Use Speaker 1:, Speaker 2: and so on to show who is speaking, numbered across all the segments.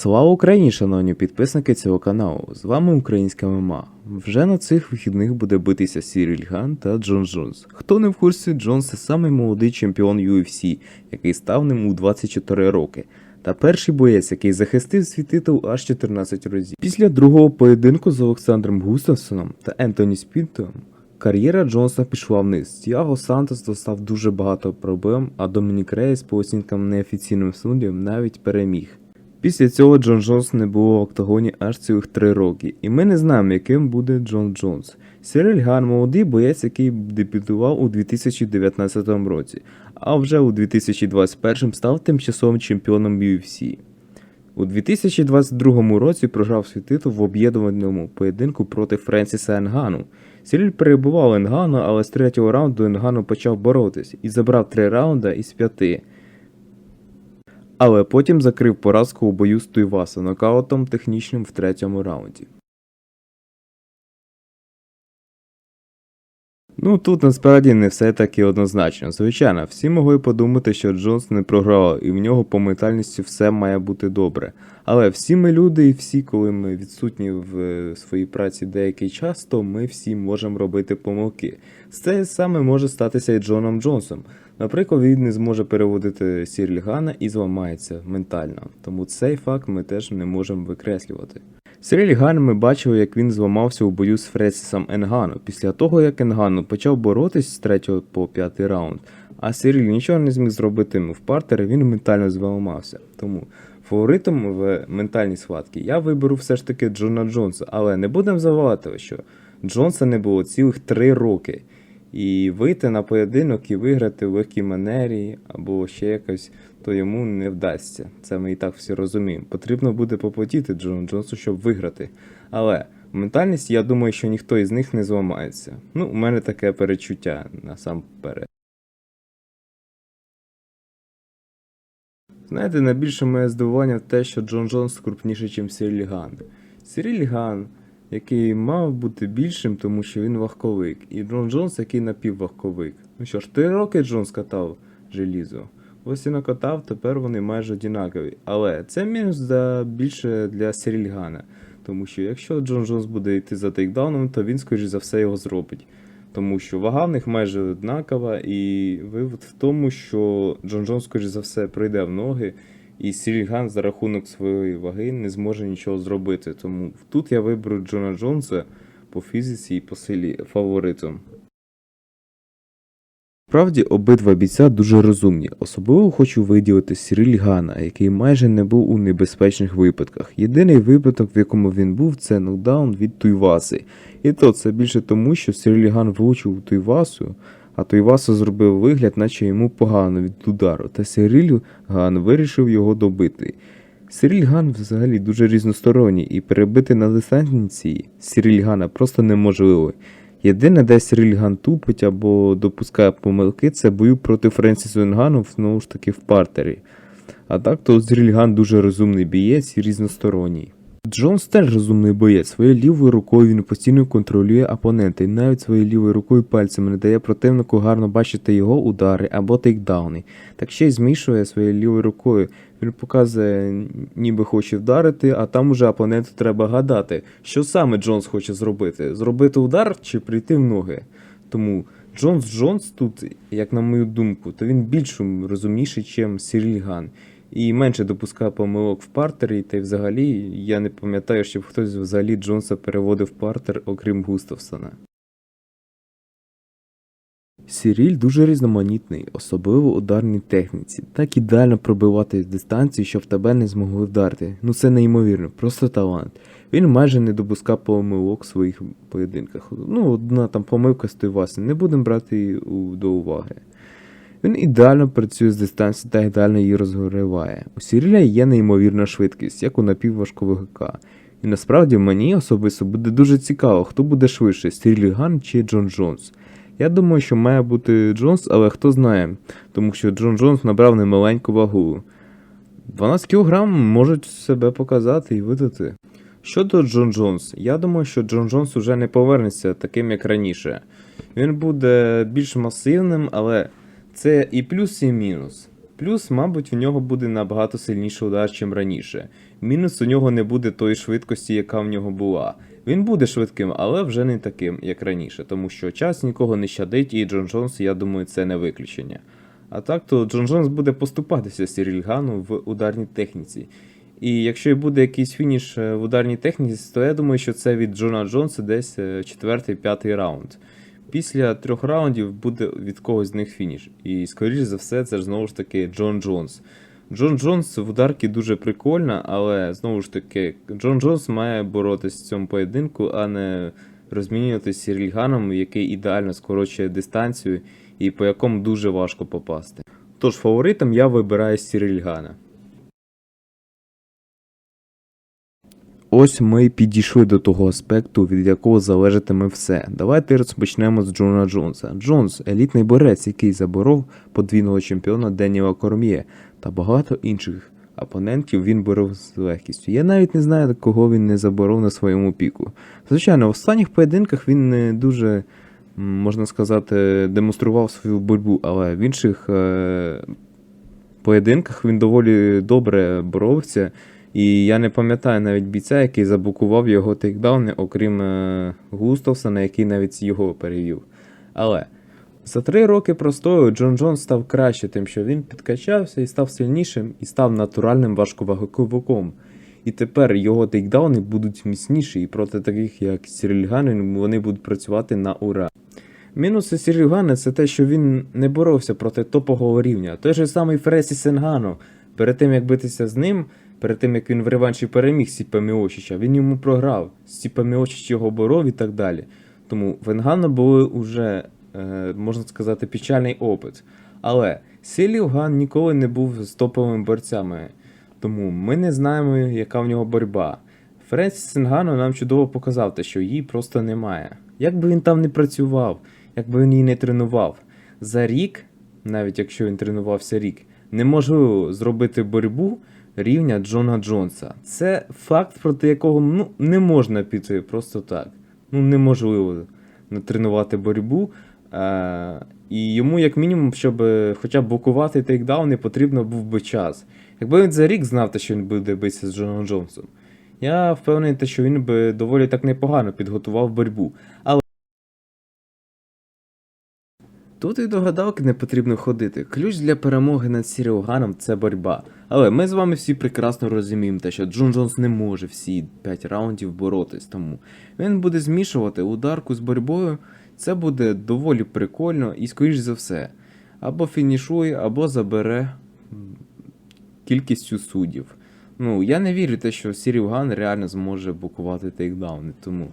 Speaker 1: Слава Україні, шановні підписники цього каналу. З вами Українська ММА. Вже на цих вихідних буде битися Сіріль Ган та Джон Джонс. Хто не в курсі, Джонс це самий молодий чемпіон UFC, який став ним у 24 роки. Та перший боєць, який захистив свій титул аж 14 разів. Після другого поєдинку з Олександром Густавсоном та Ентоні Спінтом Кар'єра Джонса пішла вниз. Тіаго Сантос достав дуже багато проблем, а Домінік Рейс по оцінкам неофіційним суддям навіть переміг. Після цього Джон Джонс не було в октагоні аж цілих 3 роки, і ми не знаємо, яким буде Джон Джонс. Сіриль Ган молодий боєць, який дебютував у 2019 році, а вже у 2021 став тимчасовим чемпіоном UFC. У 2022 році програв свій титул в об'єднаному поєдинку проти Френсіса Енгану. Сіріль перебував Енгану, але з третього раунду Енгану почав боротись і забрав три раунда із п'яти. Але потім закрив поразку у бою з Туйваса нокаутом технічним в третьому раунді. Ну тут насправді не все так і однозначно. Звичайно, всі могли подумати, що Джонс не програв, і в нього по ментальності все має бути добре. Але всі ми люди, і всі, коли ми відсутні в е, своїй праці деякий час, то ми всі можемо робити помилки. Це саме може статися і Джоном Джонсом. Наприклад, він не зможе переводити Сірлігана і зламається ментально. Тому цей факт ми теж не можемо викреслювати. Сиріль Ган ми бачили, як він зламався у бою з Фресісом Енгану, після того як Енгану почав боротись з 3 по 5 раунд, а Сиріль нічого не зміг зробити в партері, він ментально зламався. Тому фаворитом в ментальній схватці я виберу все ж таки Джона Джонса, але не будемо забувати, що Джонса не було цілих 3 роки. І вийти на поєдинок і виграти в легкій манері або ще якось, то йому не вдасться. Це ми і так всі розуміємо. Потрібно буде попотіти Джону Джонсу, щоб виграти. Але ментальність, я думаю, що ніхто із них не зламається. Ну, у мене таке перечуття насамперед. Знаєте, найбільше моє здивування в те, що Джон Джонс крупніший, ніж Сіріль Ган. Сіріль Ган, який мав бути більшим, тому що він вахковик, і Джон Джонс, який напіввахковик. Ну що ж, три роки Джонс катав желізо. Ось і накатав, тепер вони майже однакові. Але це мінус для, більше для Сіріль Гана. Тому що якщо Джон Джонс буде йти за тейкдауном, то він, скоріш за все, його зробить. Тому що вага в них майже однакова, і вивод в тому, що Джон Джонс, скоріш за все, прийде в ноги, і Сіріль Ган за рахунок своєї ваги не зможе нічого зробити. Тому тут я виберу Джона Джонса по фізиці і по силі фаворитом. Справді, обидва бійця дуже розумні. Особливо хочу виділити Сіріль Гана, який майже не був у небезпечних випадках. Єдиний випадок, в якому він був, це нокдаун від Туйваси. І то це більше тому, що Сіріль Ган влучив у Туйвасу, а Туйваса зробив вигляд, наче йому погано від удару, та Сиріль Ган вирішив його добити. Сиріль Ган взагалі дуже різносторонній, і перебити на дистанції Сиріль Гана просто неможливо. Єдине, де Сиріль Ган тупить або допускає помилки, це бою проти Френсісу Енгану, знову ж таки в партері. А так то Сиріль Ган дуже розумний бієць і різносторонній. Джонс теж розумний боєць. Своєю лівою рукою він постійно контролює опонента і навіть своєю лівою рукою пальцями не дає противнику гарно бачити його удари або тейкдауни. Так ще й змішує своєю лівою рукою. Він показує, ніби хоче вдарити, а там уже опоненту треба гадати, що саме Джонс хоче зробити: зробити удар чи прийти в ноги. Тому Джонс Джонс тут, як на мою думку, то він більш розумніший, ніж Сіріль Ган. І менше допускає помилок в партері, та й взагалі я не пам'ятаю, щоб хтось взагалі Джонса переводив партер, окрім Густавсона. Сіріль дуже різноманітний, особливо ударній техніці. Так ідеально пробивати з дистанції, щоб тебе не змогли вдарити. Ну це неймовірно, просто талант. Він майже не допускав помилок в своїх поєдинках. Ну, одна там помилка з Туйваси, не будемо брати до уваги. Він ідеально працює з дистанції та ідеально її розгоріває. У Сіріля є неймовірна швидкість, як у напівважковика. І насправді мені особисто буде дуже цікаво, хто буде швидше, Сіріль Ган чи Джон Джонс. Я думаю, що має бути Джонс, але хто знає, тому що Джон Джонс набрав немаленьку вагу. 12 кг можуть себе показати і видати. Щодо Джон Джонс, я думаю, що Джон Джонс уже не повернеться таким, як раніше. Він буде більш масивним, але це і плюс, і мінус. Плюс, мабуть, в нього буде набагато сильніший удар, ніж раніше. Мінус у нього не буде тої швидкості, яка в нього була. Він буде швидким, але вже не таким, як раніше, тому що час нікого не щадить, і Джон Джонс, я думаю, це не виключення. А так, то Джон Джонс буде поступатися Сіріль Гану в ударній техніці. І якщо і буде якийсь фініш е, в ударній техніці, то я думаю, що це від Джона Джонса десь е, четвертий-п'ятий раунд. Після трьох раундів буде від когось з них фініш. І, скоріш за все, це ж знову ж таки Джон Джонс. Джон Джонс в ударці дуже прикольна, але знову ж таки, Джон Джонс має боротись в цьому поєдинку, а не розмінюватися Сірільганом, який ідеально скорочує дистанцію і по якому дуже важко попасти. Тож фаворитом я вибираю Сірільгана. Ось ми й підійшли до того аспекту, від якого залежатиме все. Давайте розпочнемо з Джона Джонса. Джонс елітний борець, який заборов подвійного чемпіона Деніела Корм'є та багато інших опонентів він боров з легкістю. Я навіть не знаю, кого він не заборов на своєму піку. Звичайно, в останніх поєдинках він не дуже, можна сказати, демонстрував свою боротьбу, але в інших е- поєдинках він доволі добре боровся. І я не пам'ятаю навіть бійця, який заблокував його тейкдауни, окрім е, Густавсона, який навіть його перевів. Але за три роки простою Джон Джонс став краще, тим, що він підкачався і став сильнішим, і став натуральним важковаговиком. І тепер його тейкдауни будуть міцніші, і проти таких, як Сірільганин, вони будуть працювати на ура. Мінуси Сірільгана це те, що він не боровся проти топового рівня. Той же самий Фресі Сенгано. Перед тим, як битися з ним, перед тим як він в реванші переміг Сіпа Міочича, він йому програв. Сіпа Міочич його боров і так далі. Тому в Енгана були уже, е, можна сказати, печальний опит. Але Сілів Ган ніколи не був з топовими борцями. Тому ми не знаємо, яка в нього боротьба. Френсіс Сенгано нам чудово показав те, що її просто немає. Як би він там не працював, як би він її не тренував. За рік, навіть якщо він тренувався рік, неможливо зробити боротьбу рівня Джона Джонса. Це факт, проти якого ну, не можна піти просто так. Ну, неможливо натренувати боротьбу. Е, і йому, як мінімум, щоб хоча б блокувати тейкдауни, потрібно був би час. Якби він за рік знав, те, що він буде битися з Джоном Джонсом, я впевнений, що він би доволі так непогано підготував боротьбу. Але Тут і до гадалки не потрібно ходити. Ключ для перемоги над Сіріоганом це боротьба. Але ми з вами всі прекрасно розуміємо те, що Джон Джонс не може всі 5 раундів боротись, тому він буде змішувати ударку з боротьбою. Це буде доволі прикольно і, скоріш за все, або фінішує, або забере кількістю суддів. Ну, я не вірю те, що Сірівган реально зможе блокувати тейкдауни. Тому,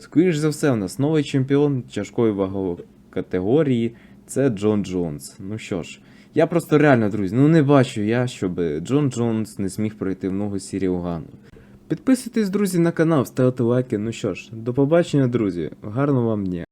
Speaker 1: скоріш за все, у нас новий чемпіон тяжкої вагової категорії це Джон Джонс. Ну що ж, я просто реально, друзі, ну не бачу я, щоб Джон Джонс не зміг пройти в ногу Сірівгану. Підписуйтесь, друзі, на канал, ставте лайки. Ну що ж, до побачення, друзі. Гарного вам дня.